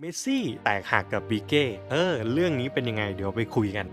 เมสซี่แตกหักกับบีเก้ เออ เรื่องนี้เป็นยังไงเดี๋ยวไปคุยกัน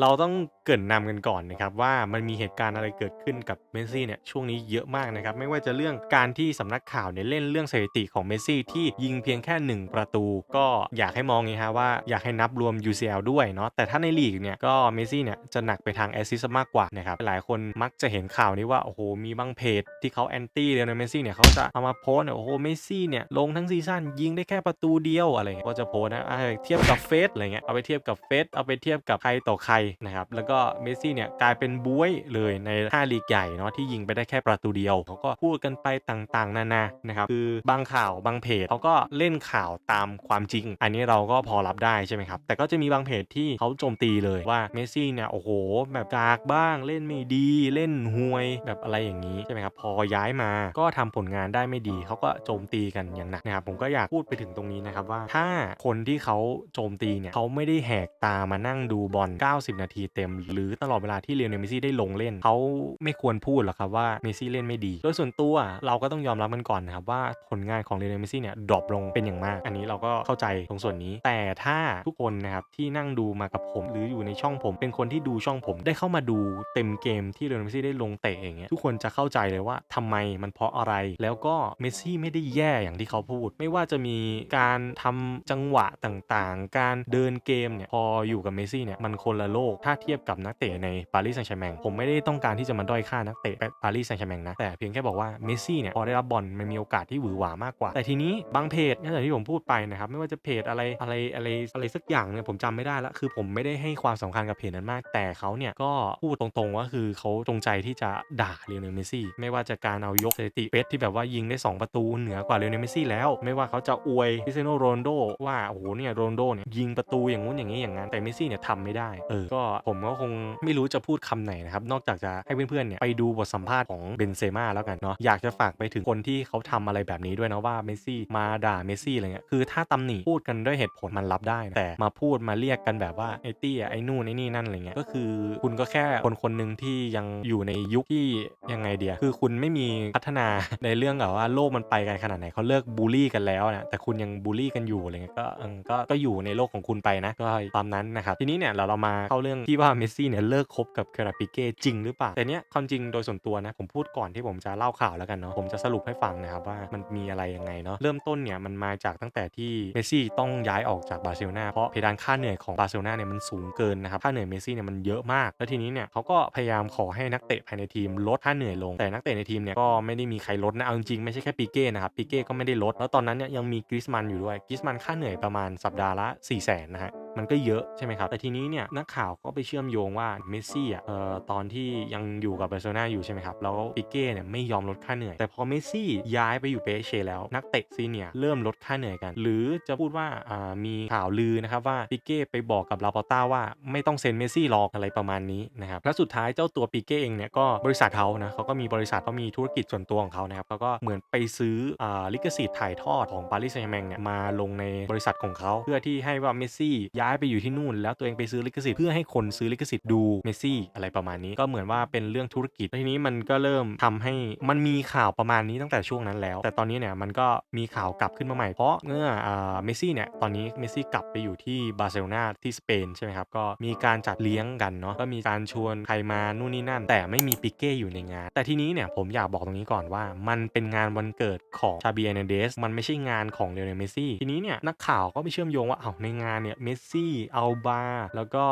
เราต้องเกรินนำกันก่อนนะครับว่ามันมีเหตุการณ์อะไรเกิดขึ้นกับเมสซี่เนี่ยช่วงนี้เยอะมากนะครับไม่ว่าจะเรื่องการที่สำนักข่าวเนี่ยเล่นเรื่องสถิติของเมสซี่ที่ยิงเพียงแค่ 1 ประตู ก็อยากให้มองไงฮะว่าอยากให้นับรวม UCL ด้วยเนาะแต่ถ้าในลีกเนี่ยก็เมสซี่เนี่ยจะหนักไปทางแอสซิสมากกว่านะครับหลายคนมักจะเห็นข่าวนี้ว่าโอ้โหมีบางเพจที่เขาแอนตี้เลโอเนลเมสซี่เนี่ยเขาจะเอามาโพสเนี่ยโอ้โหเมสซี่เนี่ยลงทั้งซีซั่นยิงได้แค่ประตูเดียวอะไรเงี้ยก็จะโพสนะอ่าเทียบกับเฟสอะไรเงี้ยเอาไปเทียบกับเฟสเอาไปเทียบกับใครต่อใครนะครับแล้วก็เมสซี่เนี่ยกลายเป็นบุ้ยเลยใน5ลีกใหญ่เนาะที่ยิงไปได้แค่ประตูเดียวเขาก็พูดกันไปต่างๆ นานานะครับคือบางข่าวบางเพจเขาก็เล่นข่าวตามความจริง อันนี้เราก็พอรับได้ใช่ไหมครับแต่ก็จะมีบางเพจที่เขาโจมตีเลยว่าเมสซี่เนี่ยโอ้โห แบบกากบ้างเล่นไม่ดีเล่นห่วยแบบอะไรอย่างนี้ใช่ไหมครับพอย้ายมาก็ทำผลงานได้ไม่ดีเขาก็โจมตีกันอย่างหนักนะครับผมก็อยากพูดไปถึงตรงนี้นะครับว่าถ้าคนที่เขาโจมตีเนี่ยเขาไม่ได้แหกตามานั่งดูบอล90นาทีเต็ม หรือตลอดเวลาที่เลียนเมซี่ได้ลงเล่นเขาไม่ควรพูดหรอกครับว่าเมซี่เล่นไม่ดี โดยส่วนตัวเราก็ต้องยอมรับมันก่อนนะครับว่าผลงานของเลียนเมซี่เนี่ยดรอปลงเป็นอย่างมาก อันนี้เราก็เข้าใจตรงส่วนนี้ แต่ถ้าทุกคนนะครับที่นั่งดูมากับผม หรืออยู่ในช่องผม เป็นคนที่ดูช่องผมได้เข้ามาดูเต็มเกมที่เลียนเมซี่ได้ลงเตะอย่างเงี้ยทุกคนจะเข้าใจเลยว่าทำไมมันเพราะอะไร แล้วก็เมซี่ไม่ได้แย่อย่างที่เขาพูด ไม่ว่าจะมีการทำจังหวะต่างๆ การเดินเกมเนี่ยพออยู่กับเมซี่เนี่ยมันคนละโลกถ้าเทียบกับนักเตะในปารีสแซงต์แชร์แมงผมไม่ได้ต้องการที่จะมาด้อยค่านักเตะปารีสแซงต์แชร์แมงนะแต่เพียงแค่บอกว่าเมสซี่เนี่ยพอได้รับบอลมันมีโอกาสที่หวือหวามากกว่า แต่ทีนี้บางเพจอย่างที่ผมพูดไปนะครับไม่ว่าจะเพจอะไรอะไรอะไรอะไรสักอย่างเนี่ยผมจำไม่ได้ละคือผมไม่ได้ให้ความสำคัญกับเพจนั้นมาก แต่เขาเนี่ยก็พูดตรงๆว่าคือเขาจงใจที่จะด่าเลียนเมสซี่ไม่ว่าจะการเอายกสถิติเฟสที่แบบว่ายิงได้ 2 ประตูเหนือกว่าเลียนเมสซี่แล้ว ไม่ว่าเขาจะอวยคริสเตียโนโรนโดว่าโอ้โหเนี่ยโรนโดเนี่ยยิงประตูอย่างงู้นอย่างนี้อย่างนั้นแต่เมสซี่เนี่ยทำไม่ได้เออก็ผมก็คงไม่รู้จะพูดคำไหนนะครับ นอกจากจะให้เพื่อนๆเนี่ยไปดูบทสัมภาษณ์ของเบนเซม่าแล้วกันเนาะอยากจะฝากไปถึงคนที่เขาทำอะไรแบบนี้ด้วยนะว่าเมสซี่มาด่าเมสซี่อะไรเงี้ยคือถ้าตำหนิพูดกันด้วยเหตุผลมันรับได้นะแต่มาพูดมาเรียกกันแบบว่าไอ้เตี้ยไอ้นู่นไอ้นี่นั่นอะไรเงี้ยก็คือคุณก็แค่คนคนหนึ่งที่ยังอยู่ในยุคที่ยังไงเดียคือคุณไม่มีพัฒนาในเรื่องแบบว่าโลกมันไปกันขนาดไหนเขาเลิกบูลลี่กันแล้วนะแต่คุณยังบูลลี่กันอยู่อะไรเงี้ยก็ก็ก็อยู่ในโลกของคุณไปนะก็ตามนั้นนะครับทีนี้เนี่ยเราเรามาเข้าเรื่องที่ว่าเมสซี่เนี่ยเลิกคบกับคาราปิเก้จริงหรือเปล่าแต่เนี้ยความจริงโดยส่วนตัวนะผมพูดก่อนที่ผมจะเล่าข่าวแล้วกันเนาะผมจะสรุปให้ฟังนะครับว่ามันมีอะไรยังไงเนาะเริ่มต้นเนี่ยมันมาจากตั้งแต่ที่เมสซี่ต้องย้ายออกจากบาร์เซโลนาเพราะเพดานค่าเหนื่อยของบาร์เซโลนาเนี่ยมันสูงเกินนะครับค่าเหนื่อยเมสซี่เนี่ยมันเยอะมาก แล้วทีนี้เนี่ยเขาก็พยายามขอให้นักเตะภายในทีมลดค่าเหนื่อยลง แต่นักเตะในทีมเนี่ยก็ไม่ได้มีใครลดนะเอาจริงๆไม่ใช่แค่ปีเก้นะครับปีเก้ก็ไม่ได้ลด แล้วตอนนั้นเนี่ยยังมีกริสมันอยู่ด้วยกริสมันค่าเหนื่อยประมาณสัปดาห์ละ4 0 0 0 0นนะฮะ มันก็เยอะใช่ไหมครับ แต่ทีนี้เนี่ยนักข่าวก็ไปเชื่อมโยงว่าเมสซี่อะเอ่อตอนที่ยังอยู่กับบาร์เซโลนาอยู่ใช่ไหมครับ แล้วปิเก้เนี่ยไม่ยอมลดค่าเหนื่อย แต่พอเมสซี่ย้ายไปอยู่เปเชแล้วนักเตะซีเนียเริ่มลดค่าเหนื่อยกัน หรือจะพูดว่าอ่ามีข่าวลือนะครับว่าปิเก้ไปบอกกับลาปอต้าว่าไม่ต้องเซ็นเมสซี่หรอกอะไรประมาณนี้นะครับแล้วสุดท้ายเจ้าตัวปิเก้เองเนี่ยก็บริษัทเขานะเขาก็มีบริษัทเขามีธุรกิจส่วนตัวของเขานะครับเขาก็เหมือนไปซื้ออ่าลิขสิทธิ์ถ่ายทอดของปารีสแซงต์แมงเนี่ยมาลงในบริษัทของเขาเพื่อที่ให้ว่าเมสซี่ยายไปอยู่ที่นู่น แล้วตัวเองไปซื้อลิขสิทธิ์เพื่อให้คนซื้อลิขสิทธิ์ดูเมสซี่อะไรประมาณนี้ ก็เหมือนว่าเป็นเรื่องธุรกิจแล้วทีนี้มันก็เริ่มทำให้มันมีข่าวประมาณนี้ตั้งแต่ช่วงนั้นแล้ว แต่ตอนนี้เนี่ยมันก็มีข่าวกลับขึ้นมาใหม่เพราะเมื่อเมสซี่เนี่ยตอนนี้เมสซี่กลับไปอยู่ที่บาร์เซโลนาที่สเปนใช่ไหมครับก็มีการจัดเลี้ยงกันเนาะก็มีการชวนใครมานู่นนี่นั่น แต่ไม่มีปิเก้อยู่ในงาน แต่ทีนี้เนี่ยผมอยากบอกตรงนี้ก่อนว่า มันเป็นงานวันเกิดของชาเบียเนเดสมันไม่ใช่งานของเลโอเนลเมสซี่ทีนี้เนี่ยนักข่าวก็ไปเชื่อมโยงว่าเอาในงานเนี่ยเมสซอัลบาแล้วก็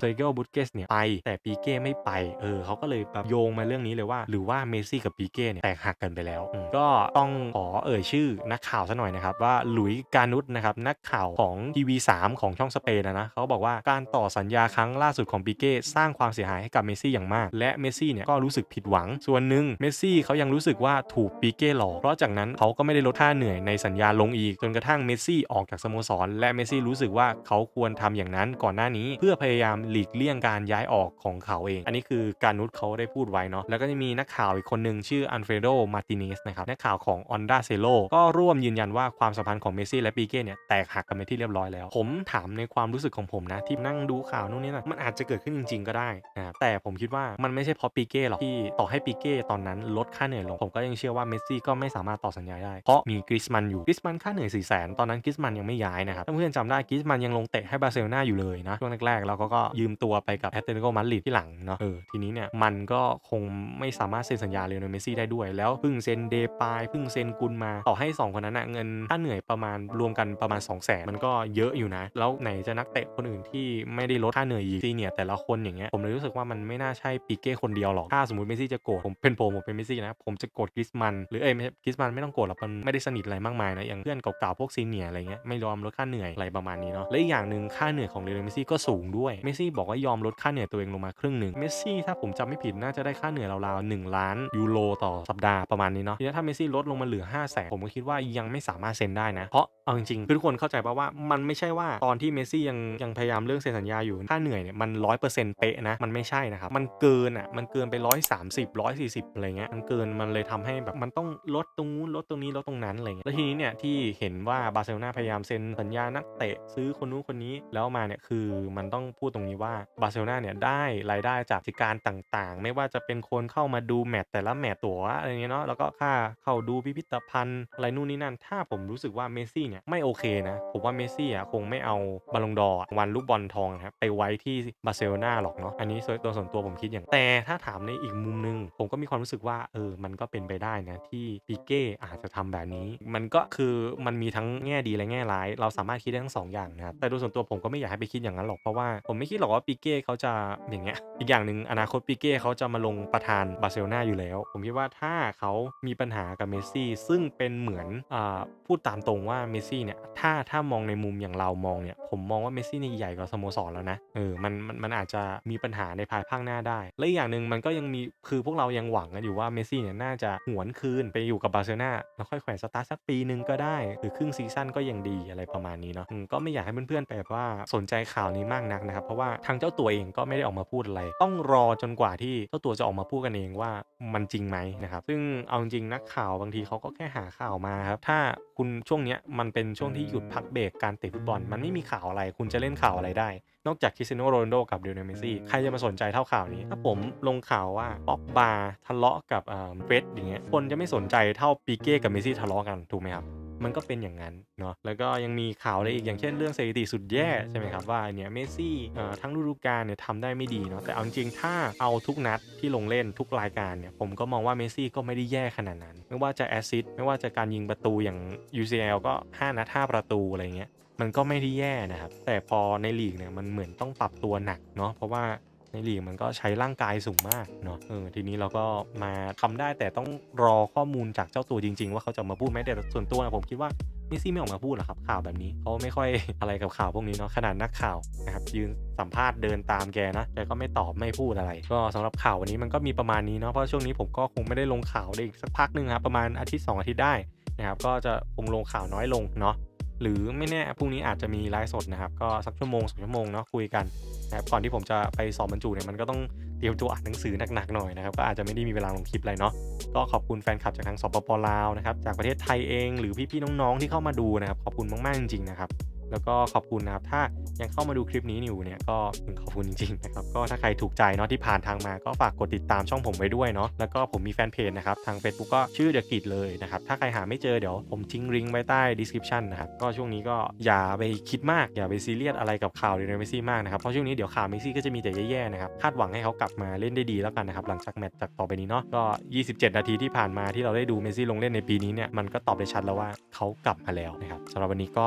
เซเกลบุตเกสเนี่ยไป แต่ปีเก้ไม่ไปเออเขาก็เลยแบบโยงมาเรื่องนี้เลยว่า หรือว่าเมซี่กับปีเก้เนี่ยแตกหักกันไปแล้ว ก็ต้องขอเอ่ยชื่อนักข่าวซะหน่อยนะครับ ว่าหลุยการนุสนะครับนักข่าวของทีวี3ของช่องสเปนนะนะเขาบอกว่าการต่อสัญญาครั้งล่าสุดของปีเก้สร้างความเสียหายให้กับเมซี่อย่างมาก และเมซี่เนี่ยก็รู้สึกผิดหวัง ส่วนหนึ่งเมซี่เขายังรู้สึกว่าถูกปีเก้หลอกเพราะจากนั้นเขาก็ไม่ได้ลดค่าเหนื่อยในสัญญาลงอีกจนกระทั่งเมซี่ออกจากสโมสร และเมซี่รู้สึกว่าเขาคควรทำอย่างนั้นก่อนหน้านี้ เพื่อพยายามหลีกเลี่ยงการย้ายออกของเขาเอง อันนี้คือการนุชเขาได้พูดไว้เนาะแล้วก็จะมีนักข่าวอีกคนหนึ่งชื่ออันเฟรโดมาติเนสนะครับนักข่าวของออนดาเซโลก็ร่วมยืนยันว่าความสัมพันธ์ของเมสซี่และปีเก้เนี่ยแตกหักกันไปที่เรียบร้อยแล้ว ผมถามในความรู้สึกของผมนะที่นั่งดูข่าวนู่นนี่นะมันอาจจะเกิดขึ้นจริง ๆ ก็ได้นะครับแต่ผมคิดว่ามันไม่ใช่เพราะปีเก้หรอกที่ต่อให้ปีเก้ตอนนั้นลดค่าเหนื่อยลง ผมก็ยังเชื่อว่าเมสซี่ก็ไม่สามารถต่อสัญญาได้เพราะมีกริสมันอยู่กริสมันค่าเหนื่อย4 0 0 0 0ตอนนั้นกริสมันยังไม่ย้ายนะครับถ้าเพื่อนจำได้กริสมันยังลงเตะให้บาร์เซโลนาอยู่เลยนะช่วงแรกๆ แล้วก็ก็ยืมตัวไปกับแอตเลติโกมาดริดที่หลังเนาะเออทีนี้เนี่ยมันก็คงไม่สามารถเซ็นสัญญาเลโอเนเมซี่ได้ด้วย แล้วเพิ่งเซ็นเดปายเพิ่งเซ็นกุนมาต่อให้ 2 คนนั้นนะเงินค่าเหนื่อยประมาณรวมกันประมาณ 2 0 0แสนมันก็เยอะอยู่นะ แล้วไหนจะนักเตะคนอื่นที่ไม่ได้ลดค่าเหนื่อยอีกซีเนี่ยแต่ละคนอย่างเงี้ยผมเลยรู้สึกว่ามันไม่น่าใช่ปีเก้คนเดียวหรอกถ้าสมมติเมซี่จะโกรธผมเป็นผมผมเป็นเมซี่นะผมจะโกรธกริสมันหรือเอ้ยไม่ใช่กริสมันไม่ต้องโกรธหรอกมันไม่ได้สนิทอะไรมากมายนะอย่างเพื่อนเก่าๆพวกซีเนียอะไรเงี้ยไม่ยอมลดค่าเหนื่อยอะไรประมาณนี้เนาะและอีกอย่างหนึ่งค่าเหนื่อยของเลโอเลมซี่ก็สูงด้วยเมซี่บอกว่ายอมลดค่าเหนื่อยตัวเองลงมาครึ่งหนึ่งเมซี่ถ้าผมจำไม่ผิดน่าจะได้ค่าเหนื่อยราวๆ1ล้านยูโรต่อสัปดาห์ประมาณนี้เนาะทีนี้ถ้าเมซี่ลดลงมาเหลือ 5 0 0แสนผมก็คิดว่ายังไม่สามารถเซ็นได้นะ เพราะเอาจริงๆคือทุกคนเข้าใจป่าว่ามันไม่ใช่ว่าตอนที่เมซี่ยังยังพยายามเรื่องเซ็นสัญญาอยู่ค่าเหนื่อยเนี่ยมันร้อยเปอร์เซ็นต์เป๊ะนะมันไม่ใช่นะครับมันเกินอะมันเกินไปร้อยสามสิบร้อยสี่สิบอะไรเงี้ยมันเกินมันเลยทำให้แบบมันต้องลดตรงนู้นลดตรงนี้ลดตรงนั้นอะไรเงี้ยแล้วทีนี้เนี่ยที่เห็นว่าบาร์เซโลนาพยายามเซ็นสัญญานักเตะซื้อคนนู้นคนนี้แล้วมาเนี่ยคือมันต้องพูดตรงนี้ว่าบาร์เซโลนาเนี่ยได้รายได้จากกิจการต่างๆ ไม่ว่าจะเป็นคนเข้ามาดูแมตช์แต่ละแมตช์ตั๋วอะไรเงี้ยเนาะแล้วก็ค่าเข้าดูพิพิธภัณฑ์อะไรนู่นนี่นั่น ถ้าผมรู้สึกว่าเมสซี่เนี่ยไม่โอเคนะ ผมว่าเมสซี่อะคงไม่เอาบอลลงดอวันลูกบอลทองนะครับไปไว้ที่บาร์เซโลนาหรอกเนาะอันนี้ตัวส่วนตัวผมคิดอย่างแต่ถ้าถามในอีกมุมนึง ผมก็มีความรู้สึกว่าเออมันก็เป็นไปได้นะที่ปีเก้อาจจะทำแบบนี้ มันก็คือมันมีทั้งแง่ดีและแง่ร้าย เราสามารถคิดได้ทั้งสออย่างนะครับแต่โดยส่วนตัวผมก็ไม่อยากให้ไปคิดอย่างนั้นหรอกเพราะว่าผมไม่คิดหรอกว่าปีเก้เขาจะอย่างเงี้ยอีกอย่างหนึ่งอนาคตปีเก้เขาจะมาลงประธานบาร์เซโลนาอยู่แล้ว ผมคิดว่าถ้าเขามีปัญหากับเมสซี่ซึ่งเป็นเหมือนอ่าพูดตามตรงว่าเมสซี่เนี่ยถ้าถ้ามองในมุมอย่างเรามองเนี่ยผมมองว่าเมสซี่นี่ใหญ่กว่าสโมสรแล้วนะเออมันมันมันอาจจะมีปัญหาในภายภาคหน้าได้ และอีกอย่างหนึ่งมันก็ยังมีคือพวกเรายังหวังกันอยู่ว่าเมสซี่เนี่ยน่าจะหวนคืนไปอยู่กับบาร์เซโลนาแล้วค่อยแขวนสตาร์สักปีหนึ่งก็ได้ หรือครึ่งซีซั่นก็ยังดีอะไรประมาณนี้เนาะก็ไม่อยากให้เพื่อนๆแบบว่าสนใจข่าวนี้มากนักนะครับ เพราะว่าทางเจ้าตัวเองก็ไม่ได้ออกมาพูดอะไร ต้องรอจนกว่าที่เจ้าตัวจะออกมาพูดกันเองว่ามันจริงไหมนะครับ ซึ่งเอาจริงนักข่าวบางทีเขาก็แค่หาข่าวมาครับ ถ้าคุณช่วงเนี้ยมันเป็นช่วงที่หยุดพักเบรกการเตะฟุตบอล มันไม่มีข่าวอะไร คุณจะเล่นข่าวอะไรได้ นอกจากคริสเตียโนโรนัลโดกับเดลเนเมซี่ใครจะมาสนใจเท่าข่าวนี้ ถ้าผมลงข่าวว่าป๊อปบาร์ทะเลาะกับเฟรดอย่างเงี้ยคนจะไม่สนใจเท่าปีเก้กับเมซี่ทะเลาะกันถูกไหมครับ มันก็เป็นอย่างนั้นเนาะแล้วก็ยังมีข่าวอะไรอีกอย่างเช่นเรื่องสถิติสุดแย่ใช่ไหมครับว่าเนี่ยเมสซี่เอ่อทั้งฤดูกาลเนี่ยทำได้ไม่ดีเนาะแต่เอาจริงๆถ้าเอาทุกนัดที่ลงเล่นทุกรายการเนี่ยผมก็มองว่าเมสซี่ก็ไม่ได้แย่ขนาดนั้น ไม่ว่าจะแอสซิสต์ไม่ว่าจะการยิงประตูอย่าง UCL ก็ 5 นัด 5 ประตูอะไรเงี้ยมันก็ไม่ได้แย่นะครับ แต่พอในลีกเนี่ยมันเหมือนต้องปรับตัวหนักเนาะเพราะว่า ในลีกมันก็ใช้ร่างกายสูงมากเนาะเออทีนี้เราก็มาทำได้แต่ต้องรอข้อมูลจากเจ้าตัวจริง ๆ ว่าเขาจะมาพูดไหมแต่ส่วนตัวนะผมคิดว่าเมสซี่ไม่ออกมาพูดหรอกครับข่าวแบบนี้เขาไม่ค่อยอะไรกับข่าวพวกนี้เนาะขนาดนักข่าวนะครับยืนสัมภาษณ์เดินตามแกนะแกก็ไม่ตอบไม่พูดอะไร ก็สำหรับข่าววันนี้มันก็มีประมาณนี้เนาะเพราะช่วงนี้ผมก็คงไม่ได้ลงข่าวได้อีกสักพักหนึ่งครับประมาณอาทิตย์2อาทิตย์ได้นะครับก็จะคงลงข่าวน้อยลงเนาะ หรือไม่แน่พรุ่งนี้อาจจะมีไลฟ์สดนะครับ ก็สักชั่วโมงสองชั่วโมงเนาะคุยกันนะครับก่อนที่ผมจะไปสอบบรรจุเนี่ยมันก็ต้องเตรียมตัวอ่านหนังสือหนักๆหน่อยนะครับก็อาจจะไม่ได้มีเวลาลงคลิปอะไรเนาะก็ขอบคุณแฟนคลับจากทางสปปลาวนะครับจากประเทศไทยเองหรือพี่ๆน้องๆที่เข้ามาดูนะครับขอบคุณมากๆจริงๆนะครับ แล้วก็ขอบคุณนะครับ ถ้ายังเข้ามาดูคลิปนี้อยู่เนี่ยก็ขอบคุณจริงๆนะครับ ก็ถ้าใครถูกใจเนาะที่ผ่านทางมาก็ฝากกดติดตามช่องผมไว้ด้วยเนาะ แล้วก็ผมมีแฟนเพจนะครับ ทาง Facebook ก็ชื่อเดอะกิจเลยนะครับ ถ้าใครหาไม่เจอเดี๋ยวผมทิ้งลิงก์ไว้ใต้ description นะครับ ก็ช่วงนี้ก็อย่าไปคิดมาก อย่าไปซีเรียสอะไรกับข่าวเดนเมซี่มากนะครับ เพราะช่วงนี้เดี๋ยวข่าวเมซี่ก็จะมีแต่แย่ๆนะครับ คาดหวังให้เขากลับมาเล่นได้ดีแล้วกันนะครับ หลังจากแมตช์จากต่อไปนี้เนาะ ก็ 27 นาทีที่ผ่านมาที่เราได้ดูเมซี่ลงเล่นในปีนี้เนี่ย มันก็ตอบได้ชัดแล้วว่าเขากลับมาแล้วนะครับสำหรับวันนี้ก็